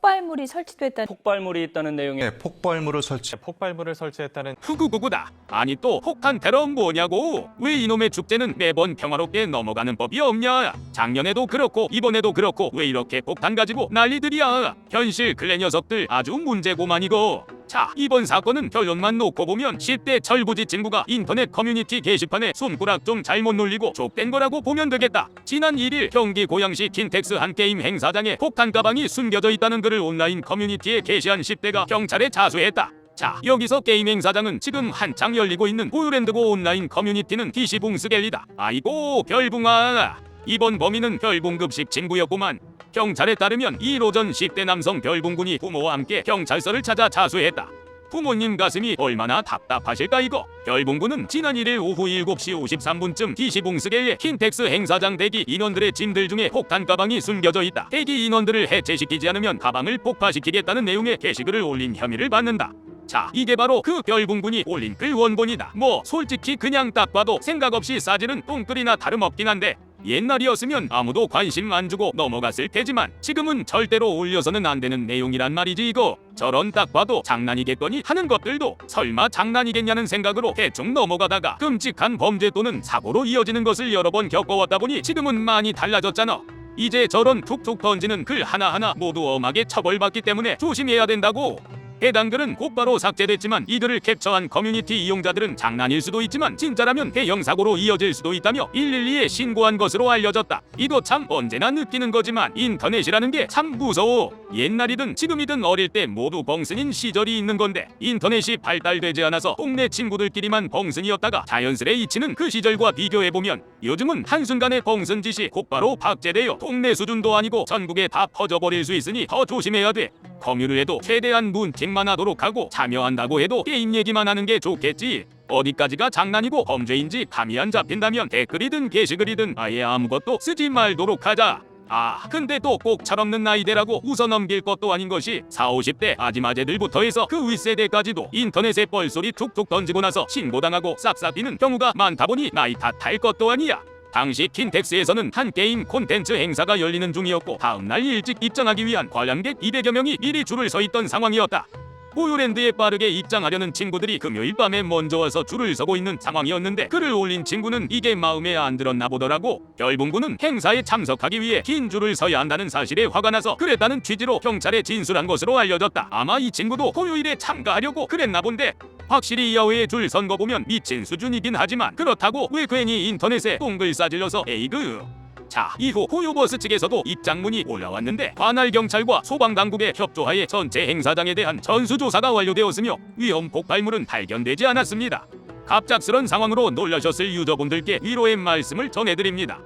폭발물이 설치됐다. 폭발물이 있다는 내용의 네, 폭발물을 설치. 폭발물을 설치했다는 후구구구다. 아니 또 폭탄 테러 뭐냐고? 왜 이놈의 축제는 매번 평화롭게 넘어가는 법이 없냐? 작년에도 그렇고 이번에도 그렇고 왜 이렇게 폭탄 가지고 난리들이야? 현실 클레 녀석들 아주 문제고만이고. 자 이번 사건은 결론만 놓고 보면 10대 철부지 친구가 인터넷 커뮤니티 게시판에 손가락 좀 잘못 놀리고 족된 거라고 보면 되겠다. 지난 1일 경기 고양시 킨텍스 한 게임 행사장에 폭탄 가방이 숨겨져 있다는 글을 온라인 커뮤니티에 게시한 10대가 경찰에 자수했다. 자 여기서 게임 행사장은 지금 한창 열리고 있는 보유랜드고 온라인 커뮤니티는 디시봉스갤리다. 아이고 별붕아. 이번 범인은 별붕급식 친구였구만. 경찰에 따르면 1 오전 10대 남성 별붕군이 부모와 함께 경찰서를 찾아 자수했다. 부모님 가슴이 얼마나 답답하실까 이거. 별봉군은 지난 1일 오후 7시 53분쯤 디시봉스계의 킨텍스 행사장 대기 인원들의 짐들 중에 폭탄 가방이 숨겨져 있다. 대기 인원들을 해체시키지 않으면 가방을 폭파시키겠다는 내용의 게시글을 올린 혐의를 받는다. 자 이게 바로 그 별봉군이 올린 글 원본이다. 뭐 솔직히 그냥 딱 봐도 생각 없이 싸지는 똥글이나 다름없긴 한데 옛날이었으면 아무도 관심 안 주고 넘어갔을 테지만 지금은 절대로 올려서는 안 되는 내용이란 말이지 이거. 저런 딱 봐도 장난이겠거니 하는 것들도 설마 장난이겠냐는 생각으로 대충 넘어가다가 끔찍한 범죄 또는 사고로 이어지는 것을 여러 번 겪어왔다 보니 지금은 많이 달라졌잖아. 이제 저런 툭툭 던지는 글 하나하나 모두 엄하게 처벌받기 때문에 조심해야 된다고 해당 글은 곧바로 삭제됐지만 이들을 캡처한 커뮤니티 이용자들은 장난일 수도 있지만 진짜라면 대형 사고로 이어질 수도 있다며 112에 신고한 것으로 알려졌다. 이거 참 언제나 느끼는 거지만 인터넷이라는 게 참 무서워. 옛날이든 지금이든 어릴 때 모두 벙슨인 시절이 있는 건데 인터넷이 발달되지 않아서 동네 친구들끼리만 벙슨이었다가 자연스레 잊히는 그 시절과 비교해보면 요즘은 한순간에 벙슨 짓이 곧바로 박제되어 동네 수준도 아니고 전국에 다 퍼져버릴 수 있으니 더 조심해야 돼. 커뮤를 해도 최대한 문책만 하도록 하고 참여한다고 해도 게임 얘기만 하는 게 좋겠지. 어디까지가 장난이고 범죄인지 감이 안 잡힌다면 댓글이든 게시글이든 아예 아무것도 쓰지 말도록 하자. 아 근데 또 꼭 철없는 나이대라고 웃어 넘길 것도 아닌 것이 4, 50대 아지마제들부터 해서 그 윗세대까지도 인터넷에 뻘소리 툭툭 던지고 나서 신고당하고 싹싹 비는 경우가 많다 보니 나이 탓할 것도 아니야. 당시 킨텍스에서는 한 게임 콘텐츠 행사가 열리는 중이었고 다음날 일찍 입장하기 위한 관람객 200여 명이 미리 줄을 서 있던 상황이었다. 보유랜드에 빠르게 입장하려는 친구들이 금요일 밤에 먼저 와서 줄을 서고 있는 상황이었는데 글을 올린 친구는 이게 마음에 안 들었나 보더라고. 별봉구는 행사에 참석하기 위해 긴 줄을 서야 한다는 사실에 화가 나서 그랬다는 취지로 경찰에 진술한 것으로 알려졌다. 아마 이 친구도 토요일에 참가하려고 그랬나 본데 확실히 야외에 줄 선거 보면 미친 수준이긴 하지만 그렇다고 왜 괜히 인터넷에 똥글 싸질러서 에이그 자 이후 호요버스 측에서도 입장문이 올라왔는데 관할 경찰과 소방당국의 협조하에 전체 행사장에 대한 전수조사가 완료되었으며 위험 폭발물은 발견되지 않았습니다. 갑작스런 상황으로 놀라셨을 유저분들께 위로의 말씀을 전해드립니다.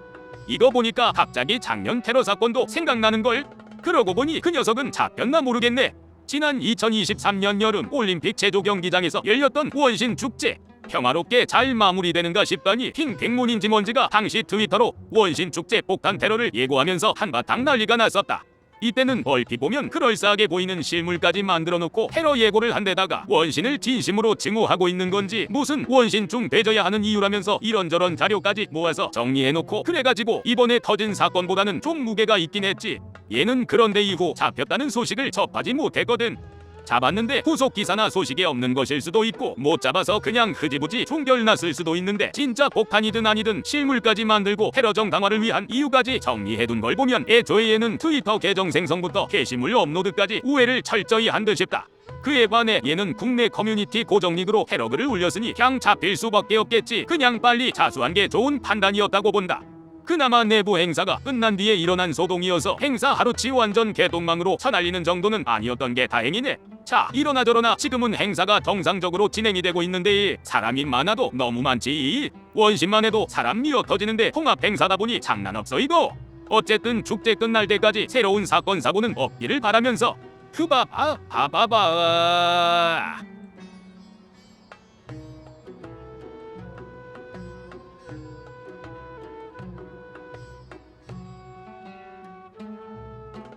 이거 보니까 갑자기 작년 테러 사건도 생각나는 걸. 그러고 보니 그 녀석은 잡혔나 모르겠네. 지난 2023년 여름 올림픽 제조 경기장에서 열렸던 원신 축제 평화롭게 잘 마무리되는가 싶더니 흰 백문인지 뭔지가 당시 트위터로 원신 축제 폭탄 테러를 예고하면서 한바탕 난리가 났었다. 이때는 얼핏 보면 그럴싸하게 보이는 실물까지 만들어 놓고 테러 예고를 한 데다가 원신을 진심으로 증오하고 있는 건지 무슨 원신 중 되져야 하는 이유라면서 이런저런 자료까지 모아서 정리해 놓고 그래가지고 이번에 터진 사건보다는 좀 무게가 있긴 했지. 얘는 그런데 이후 잡혔다는 소식을 접하지 못했거든. 잡았는데 후속 기사나 소식이 없는 것일 수도 있고 못 잡아서 그냥 흐지부지 총결났을 수도 있는데 진짜 폭탄이든 아니든 실물까지 만들고 테러 정당화를 위한 이유까지 정리해둔 걸 보면 애초에 얘는 트위터 계정 생성부터 게시물 업로드까지 우회를 철저히 한 듯 싶다. 그에 반해 얘는 국내 커뮤니티 고정링으로 테러글을 올렸으니 그냥 잡힐 수밖에 없겠지. 그냥 빨리 자수한 게 좋은 판단이었다고 본다. 그나마 내부 행사가 끝난 뒤에 일어난 소동이어서 행사 하루치 완전 개똥망으로 쳐날리는 정도는 아니었던 게 다행이네. 자, 이러나 저러나 지금은 행사가 정상적으로 진행이 되고 있는데 사람이 많아도 너무 많지. 원심만 해도 사람 미어 터지는데 통합 행사다 보니 장난 없어 이거. 어쨌든 축제 끝날 때까지 새로운 사건 사고는 없기를 바라면서 휴바바 바바바